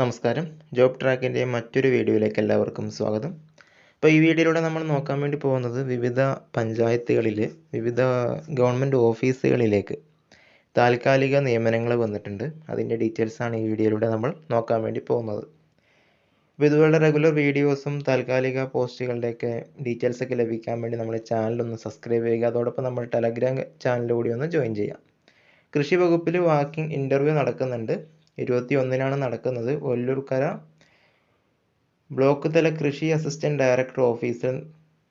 നമസ്കാരം. ജോബ് ട്രാക്കിന്റെ മറ്റൊരു വീഡിയോയിലേക്ക് എല്ലാവർക്കും സ്വാഗതം. ഇപ്പോൾ ഈ വീഡിയോയിലൂടെ നമ്മൾ നോക്കാൻ വേണ്ടി പോകുന്നത് വിവിധ പഞ്ചായത്തുകളിൽ വിവിധ ഗവൺമെന്റ് ഓഫീസുകളിലേക്ക് താൽക്കാലിക നിയമനങ്ങൾ വന്നിട്ടുണ്ട്. അതിന്റെ ഡീറ്റെയിൽസാണ് ഈ വീഡിയോയിലൂടെ നമ്മൾ നോക്കാൻ വേണ്ടി പോകുന്നത്. അപ്പോൾ ഇതുപോലുള്ള റെഗുലർ വീഡിയോസും താൽക്കാലിക പോസ്റ്റുകളുടെയൊക്കെ ഡീറ്റെയിൽസൊക്കെ ലഭിക്കാൻ വേണ്ടി നമ്മുടെ ചാനലൊന്ന് സബ്സ്ക്രൈബ് ചെയ്യുക. അതോടൊപ്പം നമ്മൾ ടെലഗ്രാം ചാനൽ കൂടി ഒന്ന് ജോയിൻ ചെയ്യാം. കൃഷി വകുപ്പിൽ വാക്കിംഗ് ഇന്റർവ്യൂ നടക്കുന്നുണ്ട്. ഇരുപത്തി ഒന്നിനാണ് നടക്കുന്നത്. ഒല്ലൂർക്കര ബ്ലോക്ക് തല കൃഷി അസിസ്റ്റന്റ് ഡയറക്ടർ ഓഫീസിൽ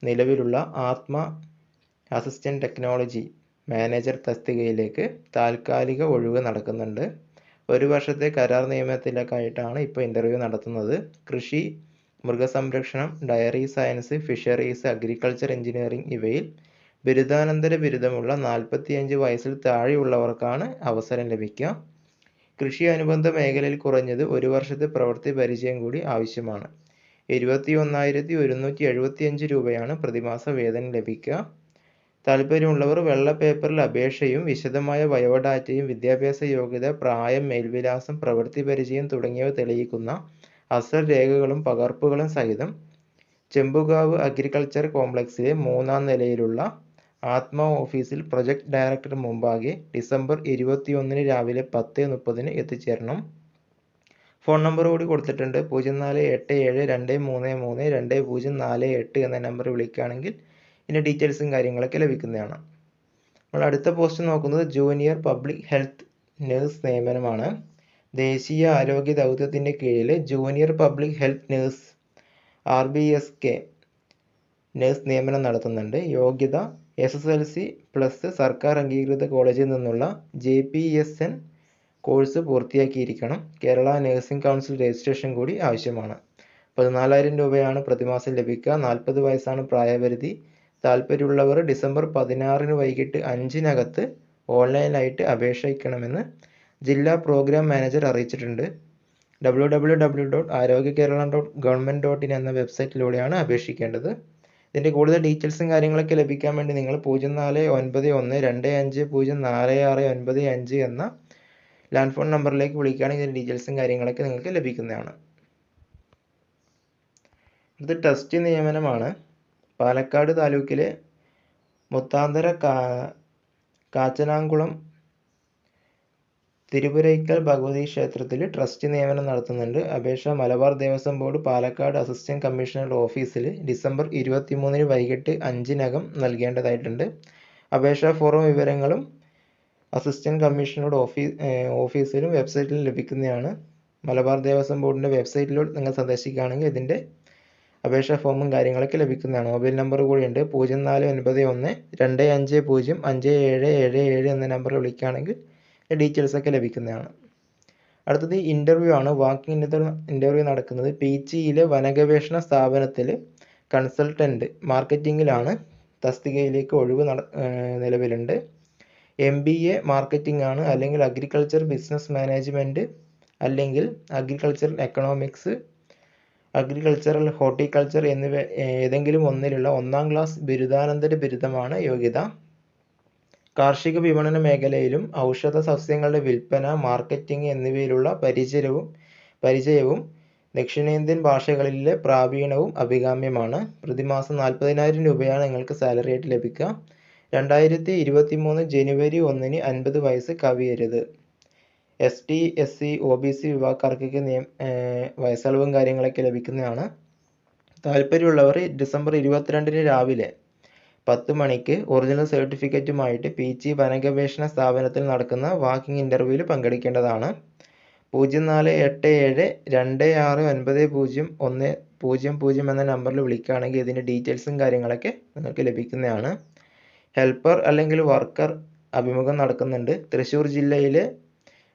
നിലവിലുള്ള ആത്മ അസിസ്റ്റന്റ് ടെക്നോളജി മാനേജർ തസ്തികയിലേക്ക് താൽക്കാലിക ഒഴിവ് നടക്കുന്നുണ്ട്. ഒരു വർഷത്തെ കരാർ നിയമത്തിലേക്കായിട്ടാണ് ഇപ്പോൾ ഇന്റർവ്യൂ നടത്തുന്നത്. കൃഷി മൃഗസംരക്ഷണം dairy science fisheries agriculture engineering ഇവയിൽ ബിരുദാനന്തര ബിരുദമുള്ള നാൽപ്പത്തിയഞ്ച് വയസ്സിൽ താഴെയുള്ളവർക്കാണ് അവസരം ലഭിക്കുക. കൃഷി അനുബന്ധ മേഖലയിൽ കുറഞ്ഞത് ഒരു വർഷത്തെ പ്രവൃത്തി പരിചയം കൂടി ആവശ്യമാണ്. ഇരുപത്തി ഒന്നായിരത്തി ഒരുന്നൂറ്റി എഴുപത്തി അഞ്ച് രൂപയാണ് പ്രതിമാസ വേതനം ലഭിക്കുക. താല്പര്യമുള്ളവർ വെള്ള പേപ്പറിൽ അപേക്ഷയും വിശദമായ ബയോഡാറ്റയും വിദ്യാഭ്യാസ യോഗ്യത പ്രായം മേൽവിലാസം പ്രവൃത്തി പരിചയം തുടങ്ങിയവ തെളിയിക്കുന്ന അസൽ രേഖകളും പകർപ്പുകളും സഹിതം ചെമ്പുകാവ് അഗ്രികൾച്ചർ കോംപ്ലക്സിലെ മൂന്നാം നിലയിലുള്ള ആത്മ ഓഫീസിൽ പ്രൊജക്ട് ഡയറക്ടർ മുമ്പാകെ ഡിസംബർ ഇരുപത്തിയൊന്നിന് രാവിലെ പത്ത് മുപ്പതിന് എത്തിച്ചേരണം. ഫോൺ നമ്പർ കൂടി കൊടുത്തിട്ടുണ്ട്. പൂജ്യം നാല് എട്ട് ഏഴ് രണ്ട് മൂന്ന് മൂന്ന് രണ്ട് പൂജ്യം നാല് എട്ട് എന്ന നമ്പർ വിളിക്കുകയാണെങ്കിൽ ഇതിന്റെ ഡീറ്റെയിൽസും കാര്യങ്ങളൊക്കെ ലഭിക്കുന്നതാണ്. നമ്മൾ അടുത്ത പോസ്റ്റ് നോക്കുന്നത് ജൂനിയർ പബ്ലിക് ഹെൽത്ത് നഴ്സ് നിയമനമാണ്. ദേശീയ ആരോഗ്യ ദൗത്യത്തിന്റെ കീഴിൽ junior public health nurse R B S K nurse നിയമനം നടത്തുന്നുണ്ട്. യോഗ്യത S S L C plus സർക്കാർ അംഗീകൃത കോളേജിൽ നിന്നുള്ള J P S N course പൂർത്തിയാക്കിയിരിക്കണം. Kerala nursing council registration കൂടി ആവശ്യമാണ്. പതിനാലായിരം രൂപയാണ് പ്രതിമാസം ലഭിക്കുക. നാൽപ്പത് വയസ്സാണ് പ്രായപരിധി. താല്പര്യമുള്ളവർ ഡിസംബർ പതിനാറിന് വൈകിട്ട് അഞ്ചിനകത്ത് ഓൺലൈനായിട്ട് അപേക്ഷിക്കണമെന്ന് ജില്ലാ പ്രോഗ്രാം മാനേജർ അറിയിച്ചിട്ടുണ്ട്. W W dot Arogya Kerala dot government dot in എന്ന വെബ്സൈറ്റിലൂടെയാണ് അപേക്ഷിക്കേണ്ടത്. ഇതിന്റെ കൂടുതൽ ഡീറ്റെയിൽസും കാര്യങ്ങളൊക്കെ ലഭിക്കാൻ വേണ്ടി നിങ്ങൾ പൂജ്യം നാല് ഒൻപത് ഒന്ന് രണ്ട് അഞ്ച് പൂജ്യം നാല് ആറ് ഒൻപത് അഞ്ച് എന്ന ലാൻഡ് ഫോൺ നമ്പറിലേക്ക് വിളിക്കുകയാണെങ്കിൽ ഇതിന്റെ ഡീറ്റെയിൽസും കാര്യങ്ങളൊക്കെ നിങ്ങൾക്ക് ലഭിക്കുന്നതാണ്. ഇത് ടെസ്റ്റ് നിയമനമാണ് പാലക്കാട് താലൂക്കിലെ മുത്താന്തര കാ കാച്ചനാംകുളം തിരുപുരയ്ക്കൽ ഭഗവതി ക്ഷേത്രത്തിൽ ട്രസ്റ്റ് നിയമനം നടത്തുന്നുണ്ട്. അപേക്ഷ മലബാർ ദേവസ്വം ബോർഡ് പാലക്കാട് അസിസ്റ്റന്റ് കമ്മീഷണറുടെ ഓഫീസിൽ ഡിസംബർ ഇരുപത്തിമൂന്നിന് വൈകിട്ട് അഞ്ചിനകം നൽകേണ്ടതായിട്ടുണ്ട്. അപേക്ഷാ ഫോറം വിവരങ്ങളും അസിസ്റ്റന്റ് കമ്മീഷണറുടെ ഓഫീ ഓഫീസിലും വെബ്സൈറ്റിലും ലഭിക്കുന്നതാണ്. മലബാർ ദേവസ്വം ബോർഡിന്റെ വെബ്സൈറ്റിലൂടെ നിങ്ങൾ സന്ദർശിക്കുകയാണെങ്കിൽ ഇതിന്റെ അപേക്ഷാ ഫോമും കാര്യങ്ങളൊക്കെ ലഭിക്കുന്നതാണ്. മൊബൈൽ നമ്പർ കൂടിയുണ്ട് പൂജ്യം നാല് ഒൻപത് ഒന്ന് രണ്ട് അഞ്ച് പൂജ്യം അഞ്ച് ഏഴ് ഏഴ് ഏഴ് എന്ന നമ്പറിൽ വിളിക്കുകയാണെങ്കിൽ ഡീറ്റെയിൽസ് ഒക്കെ ലഭിക്കുന്നതാണ്. അടുത്തത് ഇന്റർവ്യൂ ആണ്. വാക്കിംഗ് ഇന്റർവ്യൂ നടക്കുന്നത്. പീച്ചിയിലെ വനഗവേഷണ സ്ഥാപനത്തിൽ കൺസൾട്ടന്റ് മാർക്കറ്റിങ്ങിലാണ് തസ്തികയിലേക്ക് ഒഴിവ് നട നിലവിലുണ്ട്. എം ബി എ മാർക്കറ്റിംഗ് ആണ്. അല്ലെങ്കിൽ അഗ്രികൾച്ചർ ബിസിനസ് മാനേജ്മെന്റ് അല്ലെങ്കിൽ അഗ്രികൾച്ചർ എക്കണോമിക്സ് അഗ്രികൾച്ചറൽ ഹോർട്ടിക്കൾച്ചർ എന്നിവ ഏതെങ്കിലും ഒന്നിലുള്ള ഒന്നാം ക്ലാസ് ബിരുദാനന്തര ബിരുദമാണ് യോഗ്യത. കാർഷിക വിപണന മേഖലയിലും ഔഷധ സസ്യങ്ങളുടെ വിൽപ്പന മാർക്കറ്റിംഗ് എന്നിവയിലുള്ള പരിചയവും പരിചയവും ദക്ഷിണേന്ത്യൻ ഭാഷകളിലെ പ്രാവീണവും അഭികാമ്യമാണ്. പ്രതിമാസം നാൽപ്പതിനായിരം രൂപയാണ് നിങ്ങൾക്ക് സാലറി ആയിട്ട് ലഭിക്കുക. രണ്ടായിരത്തി ഇരുപത്തി മൂന്ന് ജനുവരി ഒന്നിന് അൻപത് വയസ്സ് കവിയരുത്. S T S C O B C വിഭാഗക്കാർക്കൊക്കെ നിയം വയസ്സളവും കാര്യങ്ങളൊക്കെ ലഭിക്കുന്നതാണ്. താല്പര്യമുള്ളവർ ഡിസംബർ ഇരുപത്തിരണ്ടിന് രാവിലെ പത്ത് മണിക്ക് ഒറിജിനൽ സർട്ടിഫിക്കറ്റുമായിട്ട് പി ജി വനഗവേഷണ സ്ഥാപനത്തിൽ നടക്കുന്ന വാക്കിംഗ് ഇന്റർവ്യൂവിൽ പങ്കെടുക്കേണ്ടതാണ്. പൂജ്യം നാല് എട്ട് ഏഴ് രണ്ട് ആറ് ഒൻപത് പൂജ്യം ഒന്ന് പൂജ്യം പൂജ്യം എന്ന നമ്പറിൽ വിളിക്കുകയാണെങ്കിൽ ഇതിന്റെ ഡീറ്റെയിൽസും കാര്യങ്ങളൊക്കെ നിങ്ങൾക്ക് ലഭിക്കുന്നതാണ്. ഹെൽപ്പർ അല്ലെങ്കിൽ വർക്കർ അഭിമുഖം നടക്കുന്നുണ്ട്. തൃശ്ശൂർ ജില്ലയിലെ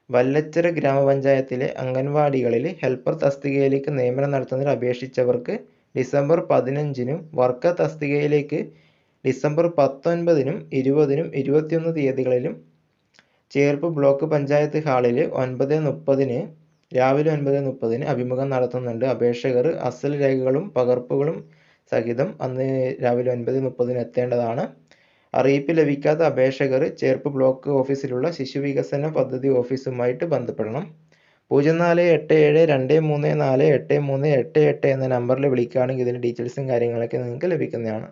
വല്ലച്ചര ഗ്രാമപഞ്ചായത്തിലെ അംഗൻവാടികളിൽ ഹെൽപ്പർ തസ്തികയിലേക്ക് നിയമനം നടത്തുന്നതിന് അപേക്ഷിച്ചവർക്ക് ഡിസംബർ പതിനഞ്ചിനും വർക്കർ തസ്തികയിലേക്ക് ഡിസംബർ പത്തൊൻപതിനും ഇരുപതിനും ഇരുപത്തിയൊന്ന് തീയതികളിലും ചേർപ്പ് ബ്ലോക്ക് പഞ്ചായത്ത് ഹാളിൽ ഒൻപത് മുപ്പതിന് രാവിലെ ഒൻപത് മുപ്പതിന് അഭിമുഖം നടത്തുന്നുണ്ട്. അപേക്ഷകർ അസൽ രേഖകളും പകർപ്പുകളും സഹിതം അന്ന് രാവിലെ ഒൻപത് മുപ്പതിന് എത്തേണ്ടതാണ്. അറിയിപ്പ് ലഭിക്കാത്ത അപേക്ഷകർ ചേർപ്പ് ബ്ലോക്ക് ഓഫീസിലുള്ള ശിശു വികസന പദ്ധതി ഓഫീസുമായിട്ട് ബന്ധപ്പെടണം. പൂജ്യം നാല് എട്ട് ഏഴ് രണ്ട് മൂന്ന് നാല് എട്ട് മൂന്ന് എട്ട് എട്ട് എന്ന നമ്പറിൽ വിളിക്കുകയാണെങ്കിൽ ഇതിന്റെ ഡീറ്റെയിൽസും കാര്യങ്ങളൊക്കെ നിങ്ങൾക്ക് ലഭിക്കുന്നതാണ്.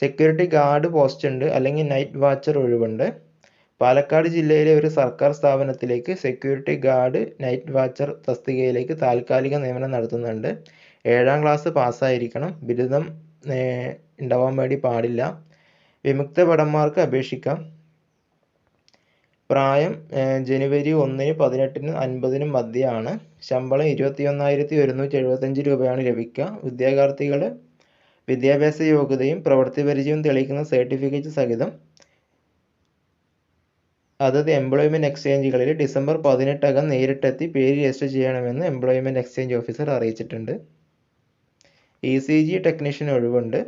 സെക്യൂരിറ്റി ഗാർഡ് പോസ്റ്റ് ഉണ്ട് അല്ലെങ്കിൽ നൈറ്റ് വാച്ചർ ഒഴിവുണ്ട്. പാലക്കാട് ജില്ലയിലെ ഒരു സർക്കാർ സ്ഥാപനത്തിലേക്ക് സെക്യൂരിറ്റി ഗാർഡ് നൈറ്റ് വാച്ചർ തസ്തികയിലേക്ക് താൽക്കാലിക നിയമനം നടത്തുന്നുണ്ട്. ഏഴാം ക്ലാസ് പാസ്സായിരിക്കണം ബിരുദം ഉണ്ടാവാൻ വേണ്ടി പാടില്ല. വിമുക്ത ഭടന്മാർക്ക് അപേക്ഷിക്കാം. പ്രായം ജനുവരി ഒന്നിന് പതിനെട്ടിനും അൻപതിനും മധ്യയാണ്. ശമ്പളം ഇരുപത്തി ഒന്നായിരത്തി ഒരുന്നൂറ്റി എഴുപത്തഞ്ച് രൂപയാണ് ലഭിക്കുക. ഉദ്യോഗാർത്ഥികൾ വിദ്യാഭ്യാസ യോഗ്യതയും പ്രവൃത്തി പരിചയവും തെളിയിക്കുന്ന സർട്ടിഫിക്കറ്റ് സഹിതം അതത് എംപ്ലോയ്മെന്റ് എക്സ്ചേഞ്ചുകളിൽ ഡിസംബർ പതിനെട്ടകം നേരിട്ടെത്തി പേര് രജിസ്റ്റർ ചെയ്യണമെന്ന് എംപ്ലോയ്മെന്റ് എക്സ്ചേഞ്ച് ഓഫീസർ അറിയിച്ചിട്ടുണ്ട്. ഇ സി ജി ടെക്നീഷ്യൻ ഒഴിവുണ്ട്.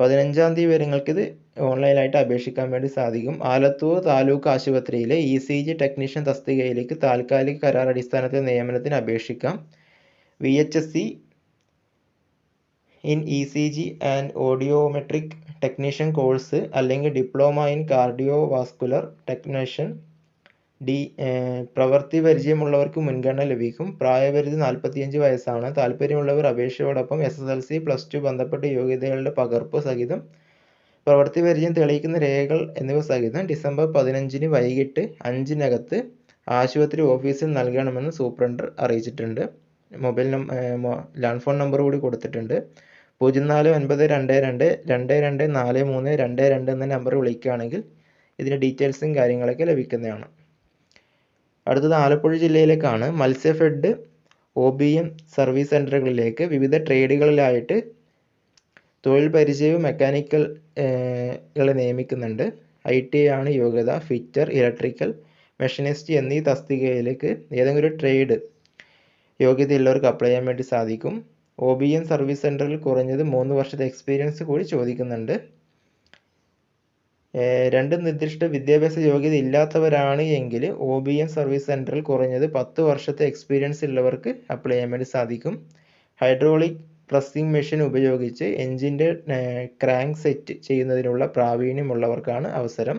പതിനഞ്ചാം തീയതി വരെ നിങ്ങൾക്കിത് ഓൺലൈനായിട്ട് അപേക്ഷിക്കാൻ വേണ്ടി സാധിക്കും. ആലത്തൂർ താലൂക്ക് ആശുപത്രിയിലെ ഇ സി ജി ടെക്നീഷ്യൻ തസ്തികയിലേക്ക് താൽക്കാലിക കരാർ അടിസ്ഥാനത്തിൽ നിയമനത്തിന് അപേക്ഷിക്കാം. V H S C in E C G and audiometric technician course അല്ലെങ്കിൽ diploma in cardio vascular technician D പ്രവൃത്തി പരിചയമുള്ളവർക്ക് മുൻഗണന ലഭിക്കും. പ്രായപരിധി നാൽപ്പത്തിയഞ്ച് വയസ്സാണ്. താല്പര്യമുള്ളവർ അപേക്ഷയോടൊപ്പം S S L C plus two ബന്ധപ്പെട്ട യോഗ്യതകളുടെ പകർപ്പ് സഹിതം പ്രവൃത്തി പരിചയം തെളിയിക്കുന്ന രേഖകൾ എന്നിവ സഹിതം ഡിസംബർ പതിനഞ്ചിന് വൈകിട്ട് അഞ്ചിനകത്ത് ആശുപത്രി ഓഫീസിൽ നൽകണമെന്ന് സൂപ്രണ്ട് അറിയിച്ചിട്ടുണ്ട്. മൊബൈൽ നം ലാൻഡ് ഫോൺ നമ്പർ കൂടി കൊടുത്തിട്ടുണ്ട്. പൂജ്യം നാല് ഒൻപത് രണ്ട് രണ്ട് രണ്ട് രണ്ട് നാല് മൂന്ന് രണ്ട് രണ്ട് എന്ന നമ്പർ വിളിക്കുകയാണെങ്കിൽ ഇതിന്റെ ഡീറ്റെയിൽസും കാര്യങ്ങളൊക്കെ ലഭിക്കുന്നതാണ്. അടുത്തത് Alappuzha ജില്ലയിലേക്കാണ്. Matsyafed O B M service സെന്ററുകളിലേക്ക് വിവിധ ട്രേഡുകളിലായിട്ട് തൊഴിൽ പരിചയവും മെക്കാനിക്കൽ കളെ നിയമിക്കുന്നുണ്ട്. ഐ ടി ആണ് യോഗ്യത. ഫിറ്റർ ഇലക്ട്രിക്കൽ മെഷീനിസ്റ്റ് എന്നീ തസ്തികയിലേക്ക് ഏതെങ്കിലും ഒരു ട്രേഡ് യോഗ്യതയുള്ളവർക്ക് അപ്ലൈ ചെയ്യാൻ വേണ്ടി സാധിക്കും. ഒ ബി എം സർവീസ് സെന്ററിൽ കുറഞ്ഞത് മൂന്ന് വർഷത്തെ എക്സ്പീരിയൻസ് കൂടി ചോദിക്കുന്നുണ്ട്. രണ്ട് നിർദ്ദിഷ്ട വിദ്യാഭ്യാസ യോഗ്യത ഇല്ലാത്തവരാണ് എങ്കിൽ ഒ ബി എം സർവീസ് സെന്ററിൽ കുറഞ്ഞത് പത്ത് വർഷത്തെ എക്സ്പീരിയൻസ് ഉള്ളവർക്ക് അപ്ലൈ ചെയ്യാൻ വേണ്ടി സാധിക്കും ഹൈഡ്രോളിക് പ്രസ്സിംഗ് മെഷീൻ ഉപയോഗിച്ച് എഞ്ചിന്റെ ക്രാങ്ക് സെറ്റ് ചെയ്യുന്നതിനുള്ള പ്രാവീണ്യമുള്ളവർക്കാണ് അവസരം.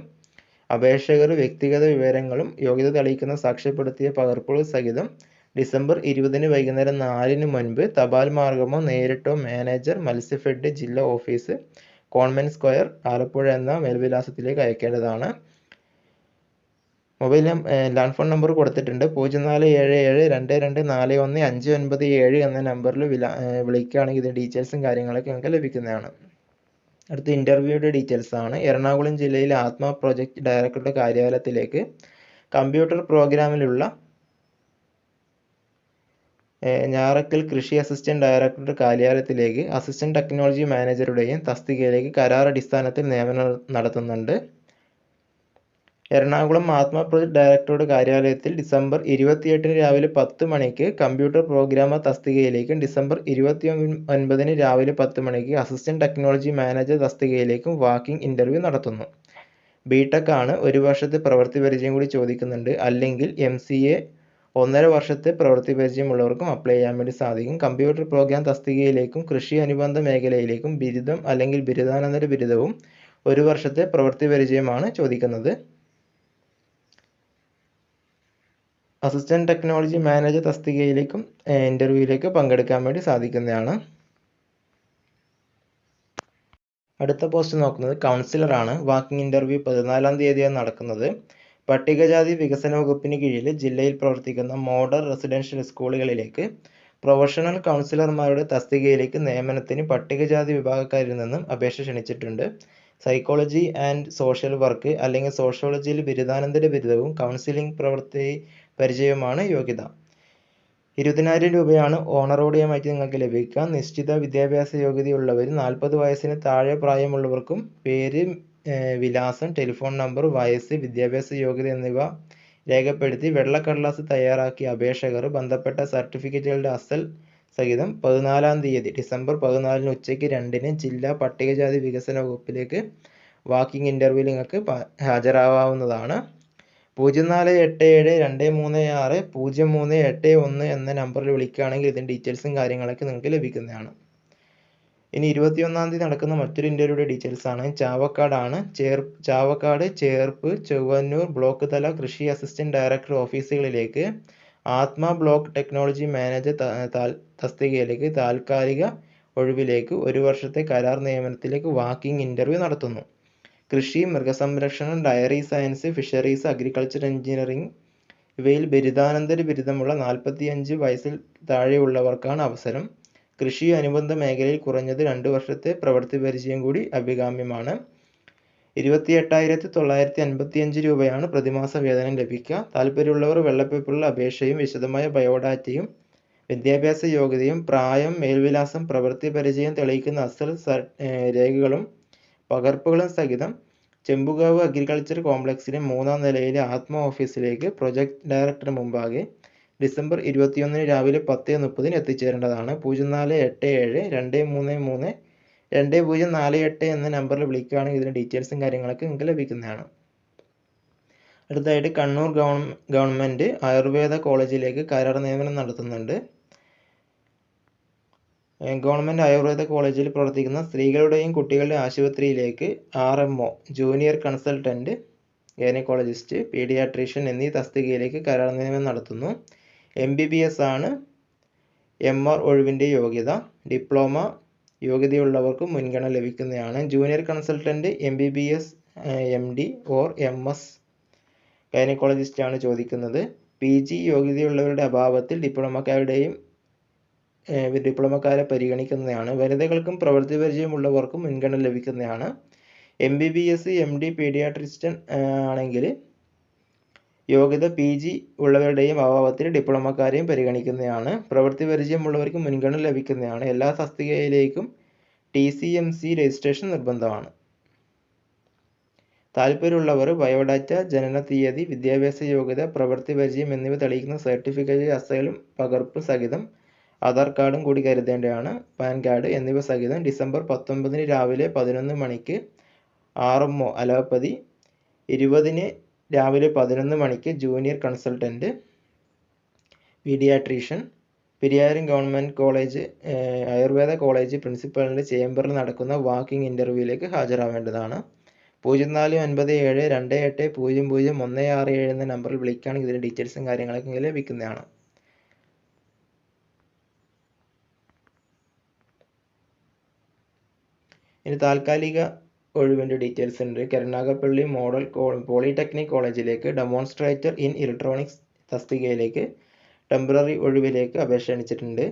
അപേക്ഷകർ വ്യക്തിഗത വിവരങ്ങളും യോഗ്യത തെളിയിക്കുന്ന സാക്ഷ്യപ്പെടുത്തിയ പകർപ്പുകൾ സഹിതം ഡിസംബർ ഇരുപതിന് വൈകുന്നേരം നാലിന് മുൻപ് തപാൽ മാർഗമോ നേരിട്ടോ മാനേജർ മത്സ്യഫെഡ് ജില്ലാ ഓഫീസ് കോൺവെന്റ് സ്ക്വയർ ആലപ്പുഴ എന്ന മേൽവിലാസത്തിലേക്ക് അയക്കേണ്ടതാണ്. മൊബൈൽ ലാൻഡ് ഫോൺ നമ്പർ കൊടുത്തിട്ടുണ്ട്. പൂജ്യം നാല് ഏഴ് ഏഴ് രണ്ട് രണ്ട് നാല് ഒന്ന് അഞ്ച് ഒൻപത് ഏഴ് എന്ന നമ്പറിൽ വില വിളിക്കുകയാണെങ്കിൽ ഇതിന്റെ ഡീറ്റെയിൽസും കാര്യങ്ങളൊക്കെ നിങ്ങൾക്ക് ലഭിക്കുന്നതാണ്. അടുത്ത ഇന്റർവ്യൂയുടെ ഡീറ്റെയിൽസ് ആണ് എറണാകുളം ജില്ലയിലെ ആത്മ പ്രോജക്റ്റ് ഡയറക്ടറുടെ കാര്യാലയത്തിലേക്ക് കമ്പ്യൂട്ടർ പ്രോഗ്രാമിലുള്ള ഞാറക്കൽ കൃഷി അസിസ്റ്റന്റ് ഡയറക്ടറുടെ കാര്യാലയത്തിലേക്ക് അസിസ്റ്റന്റ് ടെക്നോളജി മാനേജറുടെയും തസ്തികയിലേക്ക് കരാർ അടിസ്ഥാനത്തിൽ നിയമനം നടത്തുന്നുണ്ട്. എറണാകുളം ആത്മ പ്രോജക്ട് ഡയറക്ടറുടെ കാര്യാലയത്തിൽ ഡിസംബർ ഇരുപത്തിയെട്ടിന് രാവിലെ പത്ത് മണിക്ക് കമ്പ്യൂട്ടർ പ്രോഗ്രാമർ തസ്തികയിലേക്കും ഡിസംബർ ഇരുപത്തി ഒൻപതിന് രാവിലെ പത്ത് മണിക്ക് അസിസ്റ്റന്റ് ടെക്നോളജി മാനേജർ തസ്തികയിലേക്കും വാക്കിംഗ് ഇന്റർവ്യൂ നടത്തുന്നു. ബിടെക് ആണ് ഒരു വർഷത്തെ പ്രവൃത്തി പരിചയം കൂടി ചോദിക്കുന്നുണ്ട്. അല്ലെങ്കിൽ എം സി എ ഒന്നര വർഷത്തെ പ്രവൃത്തി പരിചയമുള്ളവർക്കും അപ്ലൈ ചെയ്യാൻ വേണ്ടി സാധിക്കും. കമ്പ്യൂട്ടർ പ്രോഗ്രാം തസ്തികയിലേക്കും കൃഷി അനുബന്ധ മേഖലയിലേക്കും ബിരുദം അല്ലെങ്കിൽ ബിരുദാനന്തര ബിരുദവും ഒരു വർഷത്തെ പ്രവൃത്തി പരിചയമാണ് ചോദിക്കുന്നത്. അസിസ്റ്റന്റ് ടെക്നോളജി മാനേജർ തസ്തികയിലേക്കും ഇന്റർവ്യൂവിലേക്ക് പങ്കെടുക്കാൻ വേണ്ടി സാധിക്കുന്നതാണ്. അടുത്ത പോസ്റ്റ് നോക്കുന്നത് കൗൺസിലറാണ് വാക്കിംഗ് ഇന്റർവ്യൂ പതിനാലാം തീയതിയാണ് നടക്കുന്നത്. പട്ടികജാതി വികസന വകുപ്പിന് കീഴിൽ ജില്ലയിൽ പ്രവർത്തിക്കുന്ന മോഡൽ റെസിഡൻഷ്യൽ സ്കൂളുകളിലേക്ക് പ്രൊഫഷണൽ കൗൺസിലർമാരുടെ തസ്തികയിലേക്ക് നിയമനത്തിന് പട്ടികജാതി വിഭാഗക്കാരിൽ നിന്നും അപേക്ഷ ക്ഷണിച്ചിട്ടുണ്ട്. സൈക്കോളജി ആൻഡ് സോഷ്യൽ വർക്ക് അല്ലെങ്കിൽ സോഷ്യോളജിയിൽ ബിരുദാനന്തര ബിരുദവും കൗൺസിലിംഗ് പ്രവൃത്തി പരിചയവുമാണ് യോഗ്യത. ഇരുപതിനായിരം രൂപയാണ് ഓണറോഡിയമായിട്ട് നിങ്ങൾക്ക് ലഭിക്കുക. നിശ്ചിത വിദ്യാഭ്യാസ യോഗ്യതയുള്ളവർ നാൽപ്പത് വയസ്സിന് താഴെ പ്രായമുള്ളവർക്കും പേര് വിലാസം ടെലിഫോൺ നമ്പർ വയസ്സ് വിദ്യാഭ്യാസ യോഗ്യത എന്നിവ രേഖപ്പെടുത്തി വെള്ളക്കടലാസ് തയ്യാറാക്കിയ അപേക്ഷകർ ബന്ധപ്പെട്ട സർട്ടിഫിക്കറ്റുകളുടെ അസൽ സഹിതം പതിനാലാം തീയതി ഡിസംബർ പതിനാലിന് ഉച്ചയ്ക്ക് രണ്ടിന് ജില്ലാ പട്ടികജാതി വികസന വകുപ്പിലേക്ക് വാക്കിംഗ് ഇന്റർവ്യൂവിൽ നിങ്ങൾക്ക് ഹാജരാവാവുന്നതാണ് പൂജ്യം നാല് എട്ട് ഏഴ് രണ്ട് മൂന്ന് ആറ് പൂജ്യം മൂന്ന് എട്ട് ഒന്ന് എന്ന നമ്പറിൽ വിളിക്കുകയാണെങ്കിൽ ഇതിന്റെ ഡീറ്റെയിൽസും കാര്യങ്ങളൊക്കെ നിങ്ങൾക്ക് ലഭിക്കുന്നതാണ്. ഇനി ഇരുപത്തിയൊന്നാം തീയതി നടക്കുന്ന മറ്റൊരു ഇന്റർവ്യൂയുടെ ഡീറ്റെയിൽസ് ആണ്. ചാവക്കാടാണ് ചേർ ചാവക്കാട് ചേർപ്പ് ചൊവ്വന്നൂർ ബ്ലോക്ക് തല കൃഷി അസിസ്റ്റന്റ് ഡയറക്ടർ ഓഫീസുകളിലേക്ക് ആത്മ ബ്ലോക്ക് ടെക്നോളജി മാനേജർ തസ്തികയിലേക്ക് താൽക്കാലിക ഒഴിവിലേക്ക് ഒരു വർഷത്തെ കരാർ നിയമനത്തിലേക്ക് വാക്കിംഗ് ഇന്റർവ്യൂ നടത്തുന്നു. കൃഷി മൃഗസംരക്ഷണം dairy science fisheries agriculture engineering ഇവയിൽ ബിരുദാനന്തര ബിരുദമുള്ള നാൽപ്പത്തിയഞ്ച് വയസ്സിൽ താഴെയുള്ളവർക്കാണ് അവസരം. കൃഷി അനുബന്ധ മേഖലയിൽ കുറഞ്ഞത് രണ്ട് വർഷത്തെ പ്രവൃത്തി പരിചയം കൂടി അഭികാമ്യമാണ്. ഇരുപത്തി എട്ടായിരത്തി തൊള്ളായിരത്തി അൻപത്തിയഞ്ച് രൂപയാണ് പ്രതിമാസ വേതനം ലഭിക്കുക. താല്പര്യമുള്ളവർ വെള്ളപ്പേപ്പറിൽ അപേക്ഷയും വിശദമായ ബയോഡാറ്റയും വിദ്യാഭ്യാസ യോഗ്യതയും പ്രായം മേൽവിലാസം പ്രവൃത്തി പരിചയം തെളിയിക്കുന്ന അസൽ രേഖകളും പകർപ്പുകളും സഹിതം ചെമ്പുകാവ് അഗ്രികൾച്ചർ കോംപ്ലക്സിലെ മൂന്നാം നിലയിലെ ആത്മ ഓഫീസിലേക്ക് പ്രൊജക്ട് ഡയറക്ടർ മുമ്പാകെ ഡിസംബർ ഇരുപത്തിയൊന്നിന് രാവിലെ പത്ത് മുപ്പതിന് എത്തിച്ചേരേണ്ടതാണ്. പൂജ്യം നാല് എട്ട് ഏഴ് രണ്ട് മൂന്ന് മൂന്ന് രണ്ട് പൂജ്യം നാല് എട്ട് എന്ന നമ്പറിൽ വിളിക്കുകയാണെങ്കിൽ ഇതിന്റെ ഡീറ്റെയിൽസും കാര്യങ്ങളൊക്കെ നിങ്ങൾക്ക് ലഭിക്കുന്നതാണ്. അടുത്തതായിട്ട് കണ്ണൂർ ഗവൺ ഗവൺമെന്റ് ആയുർവേദ കോളേജിലേക്ക് കരാർ നിയമനം നടത്തുന്നുണ്ട്. ഗവൺമെന്റ് ആയുർവേദ കോളേജിൽ പ്രവർത്തിക്കുന്ന സ്ത്രീകളുടെയും കുട്ടികളുടെ ആശുപത്രിയിലേക്ക് R M O junior consultant gynaecologist paediatrician എന്നീ തസ്തികയിലേക്ക് കരാർ നിയമനം നടത്തുന്നു. എം ബി ബി എസ് ആണ്. എം ആർ ഒഴിവിന്റെ യോഗ്യത. ഡിപ്ലോമ യോഗ്യതയുള്ളവർക്ക് മുൻഗണന ലഭിക്കുന്നതാണ്. Junior consultant M B B S M D or M S gynaecologist ആണ് ചോദിക്കുന്നത്. പി ജി യോഗ്യതയുള്ളവരുടെ അഭാവത്തിൽ ഡിപ്ലോമക്കാരുടെയും ഡിപ്ലോമക്കാരെ പരിഗണിക്കുന്നതാണ്. വനിതകൾക്കും പ്രവൃത്തി പരിചയമുള്ളവർക്കും മുൻഗണന ലഭിക്കുന്നതാണ്. M B B S M D paediatrician ആണെങ്കിൽ യോഗ്യത പി ജി ഉള്ളവരുടെയും അഭാവത്തിൽ ഡിപ്ലോമക്കാരെയും പരിഗണിക്കുന്നതാണ്. പ്രവൃത്തി പരിചയമുള്ളവർക്ക് മുൻഗണന ലഭിക്കുന്നതാണ്. എല്ലാ തസ്തികയിലേക്കും T C M C registration നിർബന്ധമാണ്. താല്പര്യമുള്ളവർ ബയോഡാറ്റ ജനന തീയതി വിദ്യാഭ്യാസ യോഗ്യത പ്രവൃത്തി പരിചയം എന്നിവ തെളിയിക്കുന്ന സർട്ടിഫിക്കറ്റ് അസലും പകർപ്പ് സഹിതം ആധാർ കാർഡും കൂടി കരുതേണ്ടതാണ്. പാൻ കാർഡ് എന്നിവ സഹിതം ഡിസംബർ പത്തൊമ്പതിന് രാവിലെ പതിനൊന്ന് മണിക്ക് ആർ എം ഒ അലോപ്പതി ഇരുപതിന് രാവിലെ പതിനൊന്ന് മണിക്ക് junior consultant paediatrician Pariyaram government college Ayurveda college പ്രിൻസിപ്പലിന്റെ ചേംബറിൽ നടക്കുന്ന വാക്കിംഗ് ഇന്റർവ്യൂവിലേക്ക് ഹാജരാവേണ്ടതാണ്. പൂജ്യം നാല് ഒൻപത് ഏഴ് രണ്ട് എട്ട് പൂജ്യം പൂജ്യം ഒന്ന് ആറ് ഏഴ് എന്ന നമ്പറിൽ വിളിക്കുകയാണെങ്കിൽ ഇതിന്റെ ഡീറ്റെയിൽസും കാര്യങ്ങളൊക്കെ ലഭിക്കുന്നതാണ്. ഇനി താൽക്കാലിക ഒഴിവിന്റെ ഡീറ്റെയിൽസ് ഉണ്ട്. കരുനാഗപ്പള്ളി മോഡൽ പോളിടെക്നിക് കോളേജിലേക്ക് ഡെമോൺസ്ട്രേറ്റർ ഇൻ ഇലക്ട്രോണിക്സ് തസ്തികയിലേക്ക് ടെമ്പററി ഒഴിവിലേക്ക് അപേക്ഷ അണിച്ചിട്ടുണ്ട്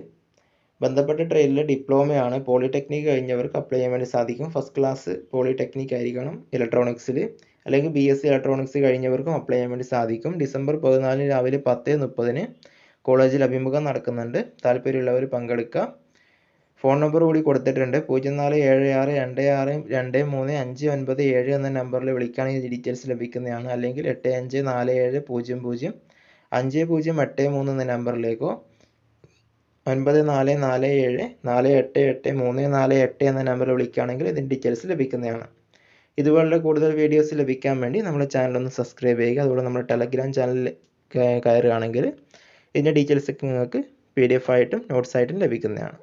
ബന്ധപ്പെട്ട ട്രെയിനിൽ ഡിപ്ലോമയാണ് പോളിടെക്നിക് കഴിഞ്ഞവർക്ക് അപ്ലൈ ചെയ്യാൻ വേണ്ടി സാധിക്കും. ഫസ്റ്റ് ക്ലാസ് പോളിടെക്നിക് ആയിരിക്കണം ഇലക്ട്രോണിക്സിൽ അല്ലെങ്കിൽ ബി എസ് സി ഇലക്ട്രോണിക്സ് കഴിഞ്ഞവർക്കും അപ്ലൈ ചെയ്യാൻ വേണ്ടി സാധിക്കും. ഡിസംബർ പതിനാലിന് രാവിലെ പത്ത് മുപ്പതിന് കോളേജിൽ അഭിമുഖം നടക്കുന്നുണ്ട്. താല്പര്യമുള്ളവർ പങ്കെടുക്കുക ഫോൺ നമ്പർ കൂടി കൊടുത്തിട്ടുണ്ട്. പൂജ്യം നാല് ഏഴ് ആറ് രണ്ട് ആറ് രണ്ട് മൂന്ന് അഞ്ച് ഒൻപത് ഏഴ് എന്ന നമ്പറിൽ വിളിക്കുകയാണെങ്കിൽ ഡീറ്റെയിൽസ് ലഭിക്കുന്നതാണ്. അല്ലെങ്കിൽ എട്ട് അഞ്ച് നാല് ഏഴ് പൂജ്യം പൂജ്യം അഞ്ച് പൂജ്യം എട്ട് മൂന്ന് എന്ന നമ്പറിലേക്കോ ഒൻപത് നാല് നാല് ഏഴ് നാല് എട്ട് എട്ട് മൂന്ന് നാല് എട്ട് എന്ന നമ്പറിൽ വിളിക്കുകയാണെങ്കിൽ ഇതിന്റെ ഡീറ്റെയിൽസ് ലഭിക്കുന്നതാണ്. ഇതുപോലുള്ള കൂടുതൽ വീഡിയോസ് ലഭിക്കാൻ വേണ്ടി നമ്മുടെ ചാനൽ ഒന്ന് സബ്സ്ക്രൈബ് ചെയ്യുക. അതുപോലെ നമ്മുടെ ടെലഗ്രാം ചാനലിൽ കയറുകയാണെങ്കിൽ ഇതിന്റെ ഡീറ്റെയിൽസ് നിങ്ങൾക്ക് പി ഡി എഫ് ആയിട്ടും നോട്ട്സ് ആയിട്ടും ലഭിക്കുന്നതാണ്.